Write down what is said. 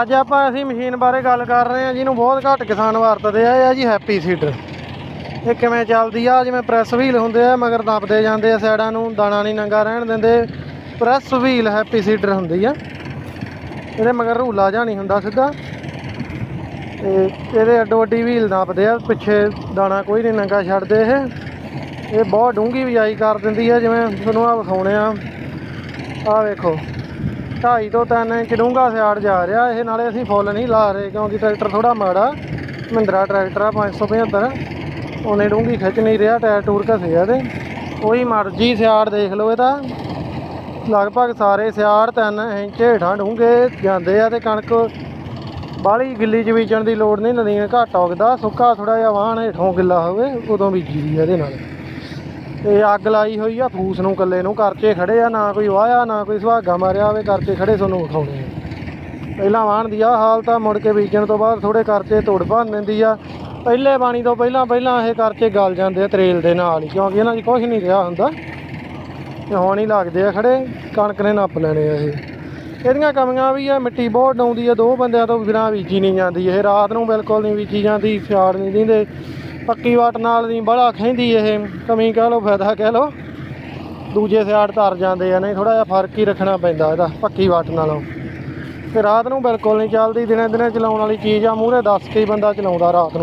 ਅੱਜ ਆਪਾਂ ਅਸੀਂ ਮਸ਼ੀਨ ਬਾਰੇ ਗੱਲ ਕਰ ਰਹੇ ਹਾਂ, ਜਿਹਨੂੰ ਬਹੁਤ ਘੱਟ ਕਿਸਾਨ ਵਰਤਦੇ ਆ, ਇਹ ਆ ਜੀ ਹੈਪੀ ਸੀਡਰ। ਇਹ ਕਿਵੇਂ ਚੱਲਦੀ ਆ? ਜਿਵੇਂ ਪ੍ਰੈਸ ਵੀਲ ਹੁੰਦੇ ਆ, ਮਗਰ ਦੱਬਦੇ ਜਾਂਦੇ ਆ ਸਾਈਡਾਂ ਨੂੰ, ਦਾਣਾ ਨਹੀਂ ਨੰਗਾ ਰਹਿਣ ਦਿੰਦੇ। ਪ੍ਰੈਸ ਵੀਲ ਹੈਪੀ ਸੀਡਰ ਹੁੰਦੀ ਆ। ਇਹਦੇ ਮਗਰ ਰੂਲਾ ਜਾਂ ਨਹੀਂ ਹੁੰਦਾ ਸਿੱਧਾ। ਤੇ ਇਹਦੇ ਅੱਡੋ ਅੱਡੀ ਵੀਲ ਨਾਪਦੇ ਆ, ਪਿੱਛੇ ਦਾਣਾ ਕੋਈ ਨਹੀਂ ਨੰਗਾ ਛੱਡਦੇ ਇਹ। ਇਹ ਬਹੁਤ ਡੂੰਘੀ ਬਿਜਾਈ ਕਰ ਦਿੰਦੀ ਆ, ਜਿਵੇਂ ਤੁਹਾਨੂੰ ਆ ਵਿਖਾਉਣੇ ਆ। ਆ ਵੇਖੋ। ਢਾਈ ਤੋਂ 3 ਇੰਚ ਡੂੰਘਾ ਸਿਆੜ ਜਾ ਰਿਹਾ, ਇਹ ਨਾਲੇ ਅਸੀਂ ਫੁੱਲ ਨਹੀਂ ਲਾ ਰਹੇ ਕਿਉਂਕਿ ਟਰੈਕਟਰ ਥੋੜਾ ਮਾੜਾ, ਮਹਿੰਦਰਾ ਟਰੈਕਟਰ ਆ 575 ਉਹਨੇ ਡੂੰਘੀ ਖਿੱਚ ਨਹੀਂ ਰਿਹਾ, ਟਾਇਰ ਟੂਰ ਘਸੇ ਆ ਤੇ ਉਹੀ ਮਰਜ਼ੀ ਸਿਆੜ ਦੇਖ ਲਓ ਇਹਦਾ। ਲਗਭਗ ਸਾਰੇ ਸਿਆੜ 3 ਇੰਚ ਹੇਠਾਂ ਡੂੰਘੇ ਜਾਂਦੇ ਆ ਤੇ ਕਣਕ ਬਾਹਲੀ ਗਿੱਲੀ ਚ ਬੀਜਣ ਦੀ ਲੋੜ ਨਹੀਂ, ਨਦੀਆਂ ਘੱਟ ਉਗਦਾ, ਸੁੱਕਾ ਥੋੜਾ ਜਿਹਾ ਵਾਹਣ ਹੇਠੋਂ ਗਿੱਲਾ ਹੋਵੇ, ਉਦੋਂ ਬੀਜੀ ਦੀ ਇਹਦੇ ਨਾਲ। ਤੇ ਅੱਗ ਲਾਈ ਹੋਈ ਆ, ਫੂਸ ਨੂੰ ਕੱਲੇ ਨੂੰ ਕਰਚੇ ਖੜੇ ਆ, ਨਾ ਕੋਈ ਵਾਇਆ, ਨਾ ਕੋਈ ਸੁਹਾਗਾ ਮਾਰਿਆ ਹੋਵੇ ਕਰਚੇ ਖੜੇ ਤੁਹਾਨੂੰ ਵਿਖਾਉਣੇ ਆ। ਪਹਿਲਾਂ ਵਾਹਣ ਦੀ ਆ ਹਾਲਤ ਆ, ਮੁੜ ਕੇ ਬੀਜਣ ਤੋਂ ਬਾਅਦ ਥੋੜੇ ਕਰਚੇ ਤੋੜ ਭੰਨ ਦਿੰਦੀ ਆ। ਪਹਿਲੇ ਪਾਣੀ ਤੋਂ ਪਹਿਲਾਂ ਪਹਿਲਾਂ ਇਹ ਕਰਚੇ ਗਲ ਜਾਂਦੇ ਆ ਤਰੇਲ ਦੇ ਨਾਲ ਹੀ, ਕਿਉਂਕਿ ਇਹਨਾਂ 'ਚ ਕੁਝ ਨਹੀਂ ਰਿਹਾ ਹੁੰਦਾ। ਤੇ ਹੁਣ ਹੀ ਲੱਗਦੇ ਆ ਖੜੇ, ਕਣਕ ਨੇ ਨੱਪ ਲੈਣੇ ਆ ਇਹ। ਇਹਦੀਆਂ ਕਮੀਆਂ ਵੀ ਆ, ਮਿੱਟੀ ਬਹੁਤ ਡਾਉਂਦੀ ਆ, ਦੋ ਬੰਦਿਆਂ ਤੋਂ ਬਿਨਾਂ ਬੀਜੀ ਨਹੀਂ ਜਾਂਦੀ। ਇਹ ਰਾਤ ਨੂੰ ਬਿਲਕੁਲ ਨਹੀਂ ਬੀਜੀ ਜਾਂਦੀ ਸਿਆੜ ਨਹੀਂ ਦਿੰਦੇ। ਪੱਕੀ ਵਾਟ ਨਾਲ ਨਹੀਂ ਬੜਾ ਖੈਂਦੀ ਇਹ, ਕਮੀ ਕਹਿ ਲਓ, ਫਾਇਦਾ ਕਹਿ ਲਓ। ਦੂਜੇ ਸਿਆੜ ਤਰ ਜਾਂਦੇ ਆ, ਨਹੀਂ ਥੋੜਾ ਜਿਹਾ ਫ਼ਰਕ ਹੀ ਰੱਖਣਾ ਪੈਂਦਾ ਇਹਦਾ, ਪੱਕੀ ਵਾਟ ਨਾਲੋਂ। ਤੇ ਰਾਤ ਨੂੰ ਬਿਲਕੁਲ ਨਹੀਂ ਚੱਲਦੀ ਦਿਨੇ ਦਿਨੇ ਚਲਾਉਣ ਵਾਲੀ ਚੀਜ਼ ਆ ਮੂਹਰੇ ਦੱਸ ਕੇ ਹੀ ਬੰਦਾ ਚਲਾਉਂਦਾ ਰਾਤ ਨੂੰ।